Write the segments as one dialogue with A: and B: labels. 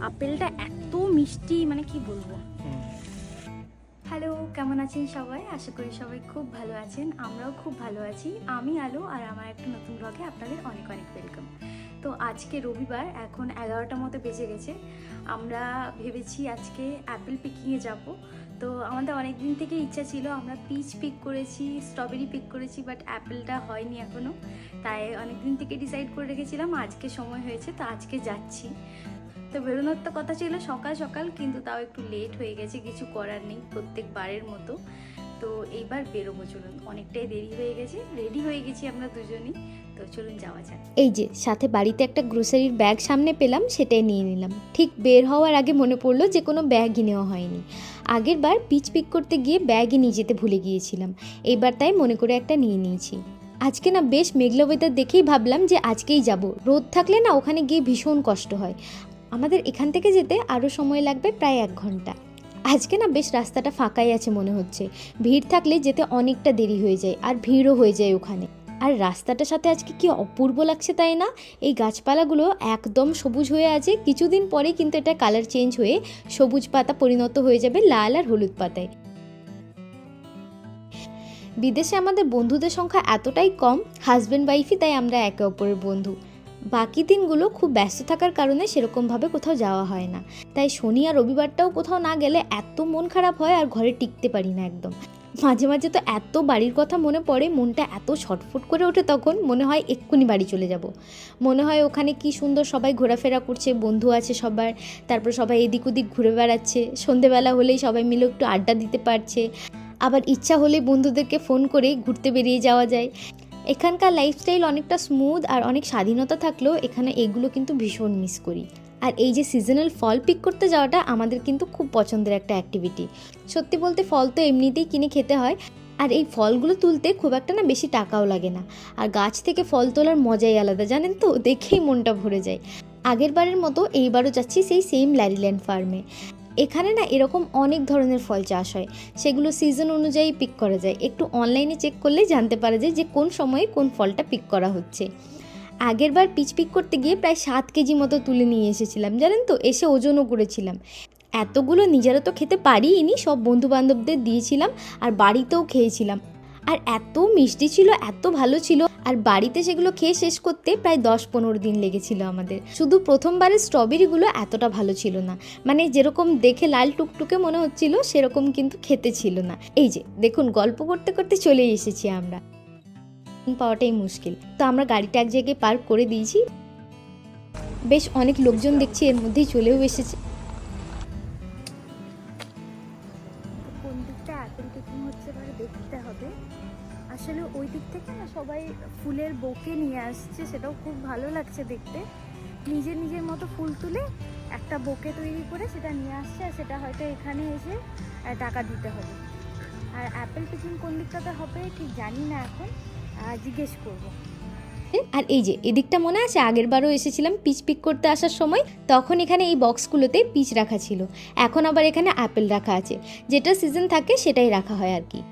A: আপেলটা এত মিষ্টি মানে কি বলব? হ্যালো কেমন আছেন সবাই? আশা করি সবাই খুব ভালো আছেন। আমরাও খুব ভালো আছি। আমি আলো আর আমার একটা নতুন ব্লগে আপনাদের অনেক অনেক ওয়েলকাম তো আজকে রবিবার, এখন এগারোটা মতো বেজে গেছে। আমরা ভেবেছি আজকে অ্যাপেল পিকিংয়ে যাব। তো আমাদের অনেক দিন থেকে ইচ্ছা ছিল, আমরা পিচ পিক করেছি স্ট্রবেরি পিক করেছি বাট অ্যাপেলটা হয়নি এখনও তাই অনেক দিন থেকে ডিসাইড করে রেখেছিলাম, আজকে সময় হয়েছে, তো আজকে যাচ্ছি। তো বেরোনোর তো কথা ছিল সকাল সকাল, কিন্তু তাও একটু লেট হয়ে গেছে, কিছু করার নেই প্রত্যেকবারের মতো। তো এইবার বেরোবো, চলুন। অনেকটাই দেরি হয়ে গেছে রেডি হয়ে গেছি আমরা দুজনই। তো চলুন যাওয়া যাক।
B: এই যে, সাথে বাড়িতে একটা গ্রোসারির ব্যাগ সামনে পেলাম, সেটাই নিয়ে নিলাম। ঠিক বের হওয়ার আগে মনে পড়ল যে কোনো ব্যাগই নেওয়া হয়নি। আগের বার পিচ পিক করতে গিয়ে ব্যাগই নিয়ে যেতে ভুলে গিয়েছিলাম। এইবার তাই মনে করে একটা নিয়ে নিয়েছি। আজকে না বেশ মেঘলা ওয়েদার দেখেই ভাবলাম যে আজকেই যাব। রোদ থাকলে না ওখানে গিয়ে ভীষণ কষ্ট হয়। আমাদের এখান থেকে যেতে আরও সময় লাগবে প্রায় এক ঘণ্টা। আজকে না বেশ রাস্তাটা ফাঁকাই আছে মনে হচ্ছে। ভিড় থাকলে যেতে অনেকটা দেরি হয়ে যায়, আর ভিড়ও হয়ে যায় ওখানে। আর রাস্তাটার সাথে আজকে কি অপূর্ব লাগছে তাই না? এই গাছপালাগুলো একদম সবুজ হয়ে আছে। কিছুদিন পরে কিন্তু এটা কালার চেঞ্জ হয়ে সবুজ পাতা পরিণত হয়ে যাবে লাল আর হলুদ পাতায়। বিদেশে আমাদের বন্ধুদের সংখ্যা এতটাই কম হাজব্যান্ড ওয়াইফই তাই আমরা একে অপরের বন্ধু। বাকি দিনগুলো খুব ব্যস্ত থাকার কারণে সেরকমভাবে কোথাও যাওয়া হয় না। তাই শনি আর রবিবারটাও কোথাও না গেলে এত মন খারাপ হয় আর ঘরে টিকতে পারি না একদম। মাঝে মাঝে তো এত বাড়ির কথা মনে পড়ে, মনটা এত ছটফট করে ওঠে তখন, মনে হয় এক্ষুনি বাড়ি চলে যাব। মনে হয় ওখানে কি সুন্দর সবাই ঘোরাফেরা করছে, বন্ধু আছে সবার, তারপর সবাই এদিক ওদিক ঘুরে বেড়াচ্ছে, সন্ধেবেলা হলেই সবাই মিলে একটু আড্ডা দিতে পারছে। আবার ইচ্ছা হলে বন্ধুদেরকে ফোন করে ঘুরতে বেরিয়ে যাওয়া যায়। এখানকার লাইফস্টাইল অনেকটা স্মুথ আর অনেক স্বাধীনতা থাকলেও এখানে এগুলো কিন্তু ভীষণ মিস করি। আর এই যে সিজনাল ফল পিক করতে যাওয়াটা আমাদের কিন্তু খুব পছন্দের একটা অ্যাক্টিভিটি সত্যি বলতে ফল তো এমনিতেই কিনে খেতে হয়, আর এই ফলগুলো তুলতে খুব একটা না বেশি টাকাও লাগে না। আর গাছ থেকে ফল তোলার মজাই আলাদা, জানেন তো? দেখেই মনটা ভরে যায়। আগের বারের মতো এইবারও যাচ্ছি সেই সেম ল্যারিল্যান্ড ফার্মে এখানে না এরকম অনেক ধরনের ফল চাষ হয়। সেগুলো সিজন অনুযায়ী পিক করা যায়। একটু অনলাইনে চেক করলেই জানতে পারা যায় যে কোন সময়ে কোন ফলটা পিক করা হচ্ছে। আগের বার পিচ পিক করতে গিয়ে প্রায় সাত কেজি মতো তুলে নিয়ে এসেছিলাম, জানেন তো? এসে ওজনও করেছিলাম। এতগুলো নিজেরা তো খেতে পারিনি সব বন্ধু বান্ধবদের দিয়েছিলাম আর বাড়িতেও খেয়েছিলাম। আর এত মিষ্টি ছিল, এত ভালো ছিল, আর বাড়িতে সেগুলো খেয়ে শেষ করতে প্রায় দশ পনেরো দিন লেগেছিল আমাদের। শুধু প্রথমবারের স্ট্রবেরিগুলো এতটা ভালো ছিল না। মানে যেরকম দেখে লাল টুকটুকে মনে হচ্ছিল, সেরকম কিন্তু খেতে ছিল না। এই যে, দেখুন, গল্প করতে করতে চলেই এসেছি আমরা। পাওয়াটাই মুশকিল। তো আমরা গাড়িটা এক জায়গায় পার্ক করে দিয়েছি। বেশ অনেক লোকজন দেখছি, এর মধ্যেই চলেও এসেছে।
A: কোন দিকটা অ্যাপেল পিকিং হচ্ছে দেখতে হবে। আসলে ওই দিক থেকে না সবাই ফুলের বোকে নিয়ে আসছে, সেটাও খুব ভালো লাগছে দেখতে। নিজের নিজের মতো ফুল তুলে একটা বোকে তৈরি করে সেটা নিয়ে আসছে, আর সেটা হয়তো এখানে এসে টাকা দিতে হবে। আর অ্যাপেল পিকিং কোন দিকটাতে হবে ঠিক জানি না এখন। জিজ্ঞেস করব।
B: আর এই যে, এদিকটা মনে আছে? আগের বারও এসেছিলাম পিচ পিক করতে আসার সময়। তখন এখানে এই বক্সগুলোতে পিচ রাখা ছিল। এখন আবার এখানে আপেল রাখা আছে। যেটা সিজন থাকে, সেটাই রাখা হয় আর কি।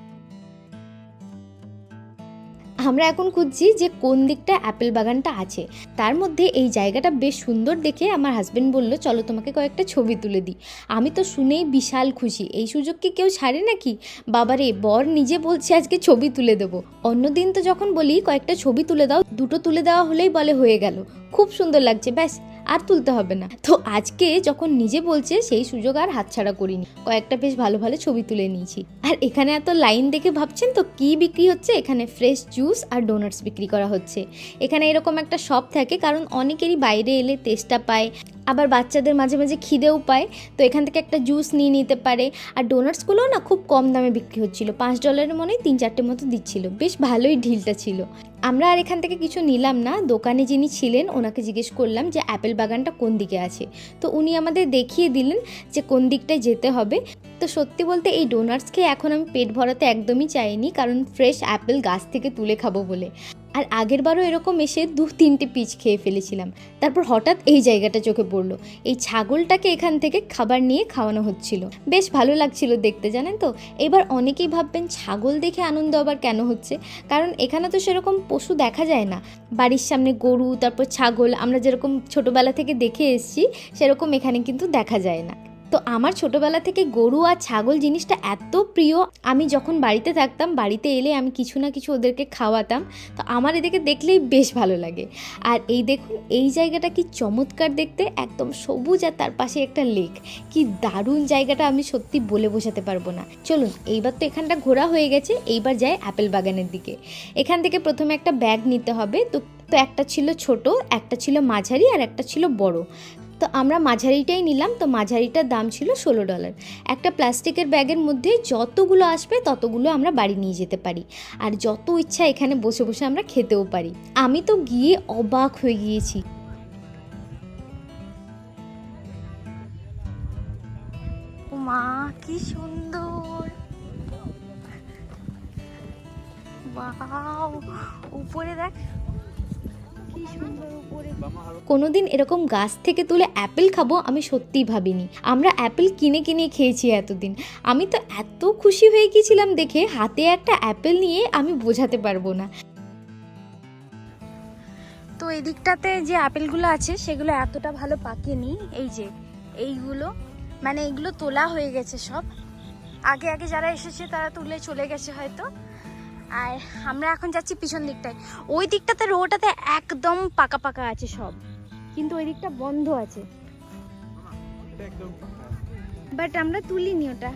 B: আমরা এখন খুঁজছি যে কোন দিকটা অ্যাপেল বাগানটা আছে। তার মধ্যে এই জায়গাটা বেশ সুন্দর দেখে আমার হাজব্যান্ড বলল, চলো তোমাকে কয়েকটা ছবি তুলে দিই। আমি তো শুনেই বিশাল খুশি। এই সুযোগ কি কেউ ছাড়ে নাকি? বাবারে, বর নিজে বলছে আজকে ছবি তুলে দেবো। অন্যদিন তো যখন বলি, কয়েকটা ছবি তুলে দাও, দুটো তুলে দেওয়া হলেই বলে হয়ে গেল। খুব সুন্দর লাগছে, ব্যাস। আর তুলতে হবে না। তো আজকে যখন নিজে বলছে, সেই সুযোগ আর হাতছাড়া করিনি। কয়েকটা বেশ ভালো ভালো ছবি তুলে নিয়েছি। আর এখানে এত লাইন দেখে ভাবছেন তো কি বিক্রি হচ্ছে? এখানে ফ্রেশ জুস আর ডোনাটস বিক্রি করা হচ্ছে। এখানে এরকম একটা শপ থাকে, কারণ অনেকেরই বাইরে এলে তেষ্টা পায়। আবার বাচ্চাদের মাঝে মাঝে খিদেও পায়, তো এখান থেকে একটা জুস নিয়ে নিতে পারে। আর ডোনাটসগুলোও না খুব কম দামে বিক্রি হচ্ছিল, পাঁচ ডলারের মনে তিন চারটে মতো দিচ্ছিল। বেশ ভালোই ঢিলটা ছিল। আমরা আর এখান থেকে কিছু নিলাম না, দোকানে যিনি ছিলেন ওনাকে জিজ্ঞেস করলাম যে অ্যাপেল বাগানটা কোন দিকে আছে? তো উনি আমাদের দেখিয়ে দিলেন যে কোন দিকটায় যেতে হবে। তো সত্যি বলতে এই ডোনাটস খেয়ে এখন আমি পেট ভরাতে একদমই চাইনি, কারণ ফ্রেশ অ্যাপেল গাছ থেকে তুলে খাব বলে। আর আগের বারও এরকম এসে দু তিনটে পিচ খেয়ে ফেলেছিলাম। তারপর হঠাৎ এই জায়গাটা চোখে পড়ল। এই ছাগলটাকে এখান থেকে খাবার নিয়ে খাওয়ানো হচ্ছিল। বেশ ভালো লাগছিল দেখতে, জানেন তো? এবার অনেকেই ভাববেন, ছাগল দেখে আনন্দ আবার কেন হচ্ছে? কারণ এখানে তো সেরকম পশু দেখা যায় না। বাড়ির সামনে গরু, তারপর ছাগল, আমরা যেরকম ছোটোবেলা থেকে দেখে এসেছি, সেরকম এখানে কিন্তু দেখা যায় না। তো আমার ছোটোবেলা থেকে গরু আর ছাগল জিনিসটা এত প্রিয়। আমি যখন বাড়িতে থাকতাম, বাড়িতে এলে আমি কিছু না কিছু ওদেরকে খাওয়াতাম। তো আমার এদেরকে দেখলেই বেশ ভালো লাগে। আর এই দেখুন, এই জায়গাটা কি চমৎকার দেখতে, একদম সবুজ আর তার পাশে একটা লেক কি দারুণ জায়গাটা আমি সত্যি বলে বোঝাতে পারব না। চলুন, এইবার তো এখানটা ঘোরা হয়ে গেছে, এইবার যাই অ্যাপেল বাগানের দিকে। এখান থেকে প্রথমে একটা ব্যাগ নিতে হবে। তো তো একটা ছিল ছোট, একটা ছিল মাঝারি আর একটা ছিল বড়। তো আমরা মাঝারিটাই নিলাম, তো মাঝারিটার দাম ছিল ষোলো ডলার। একটা প্লাস্টিকের ব্যাগের মধ্যে যতগুলো আসবে ততগুলো আমরা বাড়ি নিয়ে যেতে পারি। আর যত ইচ্ছা এখানে বসে বসে আমরা খেতেও পারি। আমি তো গিয়ে অবাক হয়ে গিয়েছি।
A: মা কি সুন্দর। উপরে দেখ
B: কোনোদিন এরকম গাছ থেকে তুলে অ্যাপেল খাব আমি সত্যিই ভাবিনি। আমরা অ্যাপেল কিনে কিনে খেয়েছি এতদিন। আমি তো এত খুশি হয়ে গিয়েছিলাম দেখে হাতে একটা অ্যাপেল নিয়ে আমি বোঝাতে পারব না।
A: তো এই দিকটাতে যে আপেলগুলো আছে সেগুলো এতটা ভালো পাকেনি। এই যে, এইগুলো মানে এইগুলো তোলা হয়ে গেছে সব। আগে আগে যারা এসেছে তারা তুলে চলে গেছে হয়তো। আর আমরা এখন যাচ্ছি পিছন দিকটায়। ওই দিকটাতে রোটাতে একদম পাকা পাকা আছে সব। কিন্তু ওই দিকটা বন্ধ আছে। বাট আমরা তুলিনি ওটা।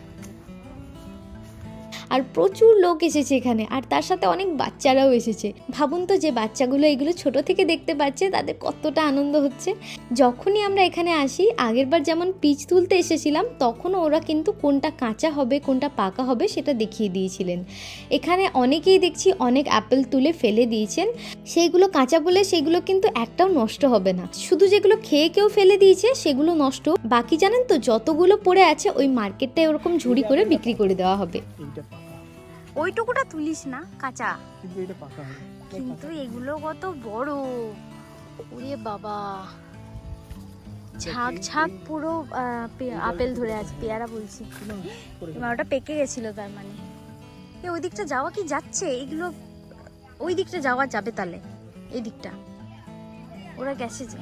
B: আর প্রচুর লোক এসেছে এখানে। আর তার সাথে অনেক বাচ্চারাও এসেছে। ভাবুন তো যে বাচ্চাগুলো এগুলো ছোট থেকে দেখতে পাচ্ছে, তাদের কতটা আনন্দ হচ্ছে। যখনই আমরা এখানে আসি আগেরবার যেমন পিচ তুলতে এসেছিলাম তখনও ওরা কিন্তু কোনটা কাঁচা হবে, কোনটা পাকা হবে সেটা দেখিয়ে দিয়েছিলেন। এখানে অনেকেই দেখছি অনেক অ্যাপেল তুলে ফেলে দিয়েছেন। সেইগুলো কাঁচা বলে সেগুলো কিন্তু একটাও নষ্ট হবে না। শুধু যেগুলো খেয়ে কেউ ফেলে দিয়েছে, সেগুলো নষ্ট। বাকি জানেন তো, যতগুলো পড়ে আছে, ওই মার্কেটটায় ওরকম ঝুড়ি করে বিক্রি করে দেওয়া হবে।
A: ওইটুকুটা তুলিস না কাঁচা।
C: কিন্তু এটা পাকা হয়।
A: কিন্তু এগুলো কত বড়। ওরে বাবা। ঝাঁক ঝাঁক পুরো আপেল ধরে আছে পেয়ারা বলছি। এবার ওটা পেকে গেছিল তার মানে। এ ওই দিকটা যাওয়া কি যাচ্ছে? এগুলো ওই দিকটা যাওয়া যাবে তাহলে এই দিকটা ওরা গেছে যে।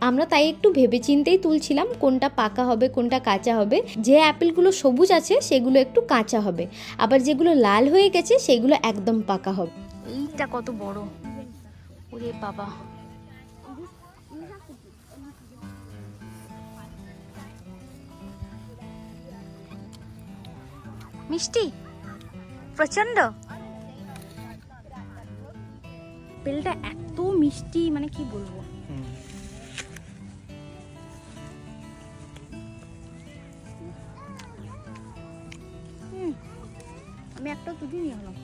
B: আমরা তাই একটু ভেবে ভেবেচিন্তেই তুলছিলাম কোনটা পাকা হবে, কোনটা কাঁচা হবে। যে অ্যাপেলগুলো সবুজ আছে, সেগুলো একটু কাঁচা হবে। আবার যেগুলো লাল হয়ে গেছে, সেগুলো একদম পাকা হবে।
A: এইটা কত বড়। ওরে বাবা। মিষ্টি প্রচণ্ড আপেলটা এত মিষ্টি মানে কি বলব? একটা নিয়ে হলাম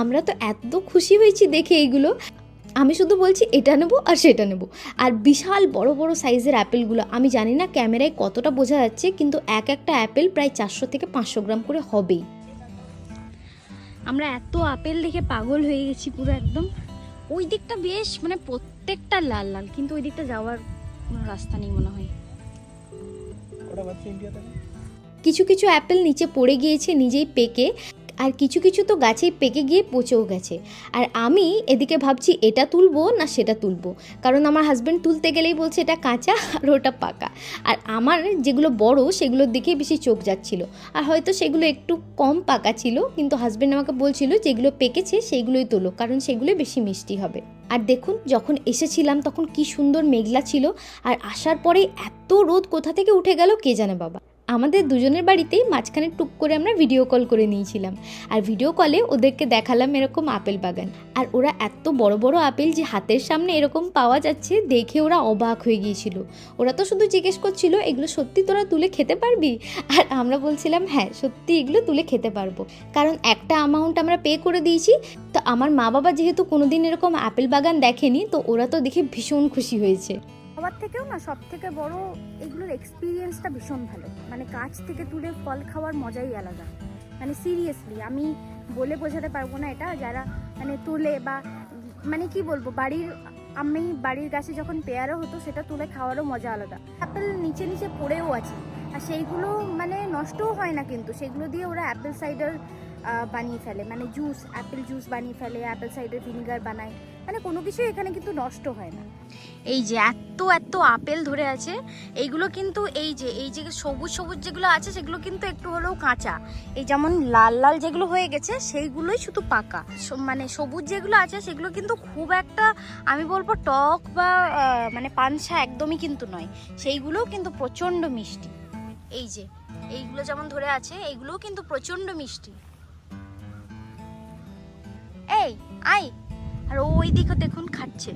B: আমরা তো এত খুশি হয়েছি দেখে এইগুলো। আমি শুধু বলছি এটা নেব আর সেটা নেব। আর বিশাল বড় বড় সাইজের অ্যাপেলগুলো আমি জানি না ক্যামেরায় কতটা বোঝা যাচ্ছে কিন্তু এক একটা অ্যাপেল প্রায় চারশো থেকে পাঁচশো গ্রাম করে হবেই।
A: আমরা এত আপেল দেখে পাগল হয়ে গেছি পুরো একদম। ওই দিকটা বেশ মানে প্রত্যেকটা লাল লাল কিন্তু ওই দিকটা যাওয়ার কোনো রাস্তা নেই মনে হয়?
B: কিছু কিছু অ্যাপেল নিচে পড়ে গিয়েছে নিজেই পেকে। আর কিছু কিছু তো গাছেই পেকে গিয়ে পচেও গেছে। আর আমি এদিকে ভাবছি, এটা তুলবো না সেটা তুলবো? কারণ আমার হাজব্যান্ড তুলতে গেলেই বলছে, এটা কাঁচা আর ওটা পাকা। আর আমার যেগুলো বড়, সেগুলোর দিকে বেশি চোখ যাচ্ছিল। আর হয়তো সেগুলো একটু কম পাকা ছিল, কিন্তু হাজব্যান্ড আমাকে বলছিল, যেগুলো পেকেছে সেইগুলোই তোলো, কারণ সেগুলো বেশি মিষ্টি হবে। আর দেখুন, যখন এসেছিলাম, তখন কি সুন্দর মেঘলা ছিল। আর আসার পরে এত রোদ কোথা থেকে উঠে গেল কে জানে বাবা। আমাদের দুজনের বাড়িতেই মাঝখানে টুক করে আমরা ভিডিও কল করে নিয়েছিলাম। আর ভিডিও কলে ওদেরকে দেখালাম এরকম আপেল বাগান। আর ওরা এত বড় বড় আপেল যে হাতের সামনে এরকম পাওয়া যাচ্ছে, দেখে ওরা অবাক হয়ে গিয়েছিল। ওরা তো শুধু জিজ্ঞেস করছিল, এগুলো সত্যি তোরা তুলে খেতে পারবি? আর আমরা বলছিলাম হ্যাঁ সত্যি এগুলো তুলে খেতে পারব। কারণ একটা অ্যামাউন্ট আমরা পে করে দিয়েছি, তো আমার মা বাবা যেহেতু কোনোদিন এরকম আপেল বাগান দেখেনি, তো ওরা তো দেখে ভীষণ খুশি হয়েছে।
A: সবার থেকেও না সব থেকে বড় এগুলোর এক্সপিরিয়েন্সটা ভীষণ ভালো। মানে কাছ থেকে তুলে ফল খাওয়ার মজাই আলাদা। মানে সিরিয়াসলি আমি বলে বোঝাতে পারব না এটা, যারা মানে তুলে বা মানে কি বলব, বাড়ির, আমি বাড়ির গাছে যখন পেয়ারা হতো, সেটা তুলে খাওয়ারও মজা আলাদা। অ্যাপেল নিচে নিচে পড়েও আছে। আর সেইগুলো মানে নষ্টও হয় না কিন্তু, সেগুলো দিয়ে ওরা অ্যাপেল সাইডার বানিয়ে ফেলে। মানে জুস অ্যাপেল জুস বানিয়ে ফেলে অ্যাপেল সাইডার ভিনিগার বানায়। মানে কোনো কিছুই এখানে কিন্তু নষ্ট হয় না। এই যে এত এত আপেল ধরে আছে, এইগুলো কিন্তু এই যে এই যে সবুজ সবুজ যেগুলো আছে, সেগুলো কিন্তু একটু হলেও কাঁচা। এই যেমন লাল লাল যেগুলো হয়ে গেছে, সেইগুলোই শুধু পাকা। মানে সবুজ যেগুলো আছে, সেগুলো কিন্তু খুব একটা, আমি বলব টক বা মানে পানসা একদমই কিন্তু নয়। সেইগুলোও কিন্তু প্রচণ্ড মিষ্টি। এই যে, এইগুলো যেমন ধরে আছে, এইগুলোও কিন্তু প্রচণ্ড মিষ্টি। আই আর ওই দিকে দেখুন খাচ্ছে।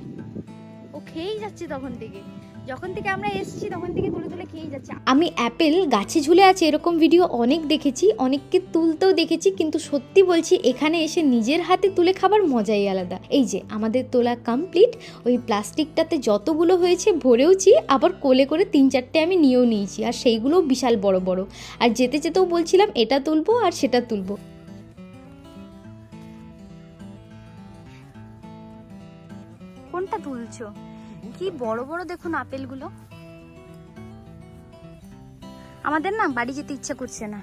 A: ও খেয়েই যাচ্ছে তখন থেকে। যখন থেকে আমরা এসেছি, তখন থেকে তুলে তুলে খেয়েই যাচ্ছে।
B: আমি অ্যাপেল গাছে ঝুলে আছে এরকম ভিডিও অনেক দেখেছি, অনেককে তুলতেও দেখেছি, কিন্তু সত্যি বলছি, এখানে এসে নিজের হাতে তুলে খাবার মজাই আলাদা। এই যে, আমাদের তোলা কমপ্লিট ওই প্লাস্টিকটাতে যতগুলো হয়েছে ভরেওছি, আবার কোলে করে তিন চারটে আমি নিয়েও নিয়েছি, আর সেইগুলোও বিশাল বড় বড়। আর যেতে যেতেও বলছিলাম, এটা তুলবো আর সেটা তুলবো।
A: কোনটা তুলছো? কি বড় বড় দেখুন আপেলগুলো? আমাদের না বাড়ি যেতে ইচ্ছা করছে না।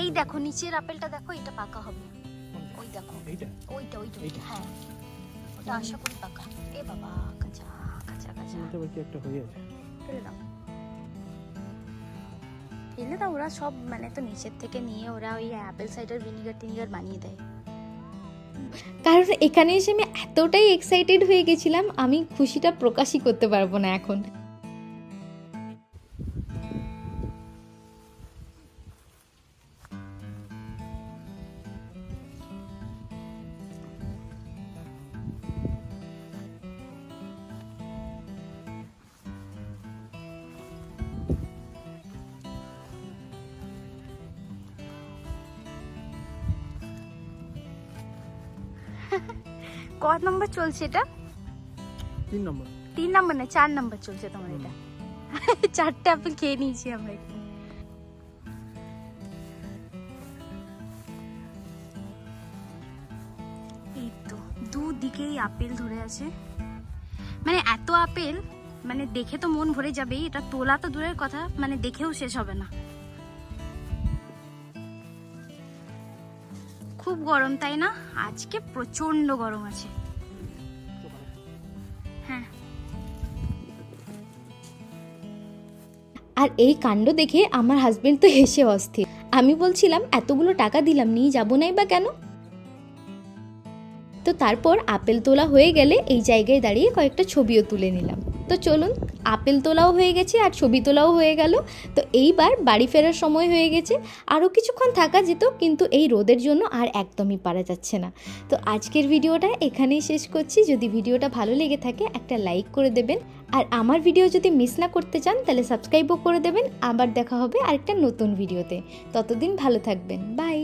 A: এই দেখো নিচের আপেলটা দেখো এটা পাকা হবে। ওই দেখো। ওইটা ওইটা ওইটা হ্যাঁ। ওটা আশা করি পাকা। এ বাবা কাঁচা কাঁচা কাঁচা।
C: একটা হয়ে আছে।
A: ফেলে দাও। ফেলে তা ওরা সব মানে তো নিচের থেকে নিয়ে ওরা ওই অ্যাপেল সাইডার ভিনিগার টিনিগার বানিয়ে দেয়।
B: কারণ এখানে এসে আমি এতটাই এক্সাইটেড হয়ে গেছিলাম, আমি খুশিটা প্রকাশই করতে পারব না এখন।
A: কত নম্বর চলছে এটা?
C: তিন নম্বর।
A: তিন নম্বর না চার নম্বর চলছে তোমার এটা। চারটে আপেল খেয়ে নিয়েছি আমরা এই তো দুদিকেই আপেল ধরে আছে। মানে এত আপেল মানে দেখে তো মন ভরে যাবেই এটা তোলা তো দূরের কথা মানে দেখেও শেষ হবে না। খুব গরম, তাই না? আজকে প্রচণ্ড গরম আছে। হ্যাঁ।
B: আর এই কাণ্ড দেখে আমার হাজবেন্ড তো হেসে অস্থির। আমি বলছিলাম, এতগুলো টাকা দিলাম, নিয়ে যাব নাই বা কেন? তো তারপর আপেল তোলা হয়ে গেলে এই জায়গায় দাঁড়িয়ে কয়েকটা ছবিও তুলে নিলাম। তো চলুন, আপেল তোলাও হয়ে গেছে আর ছবি তোলাও হয়ে গেল। তো এইবার বাড়ি ফেরার সময় হয়ে গেছে। আরও কিছুক্ষণ থাকা যেত, কিন্তু এই রোদের জন্য আর একদমই পারা যাচ্ছে না। তো আজকের ভিডিওটা এখানেই শেষ করছি। যদি ভিডিওটা ভালো লেগে থাকে, একটা লাইক করে দেবেন। আর আমার ভিডিও যদি মিস না করতে চান, তাহলে সাবস্ক্রাইবও করে দেবেন। আবার দেখা হবে আরেকটা নতুন ভিডিওতে। ততদিন ভালো থাকবেন। বাই!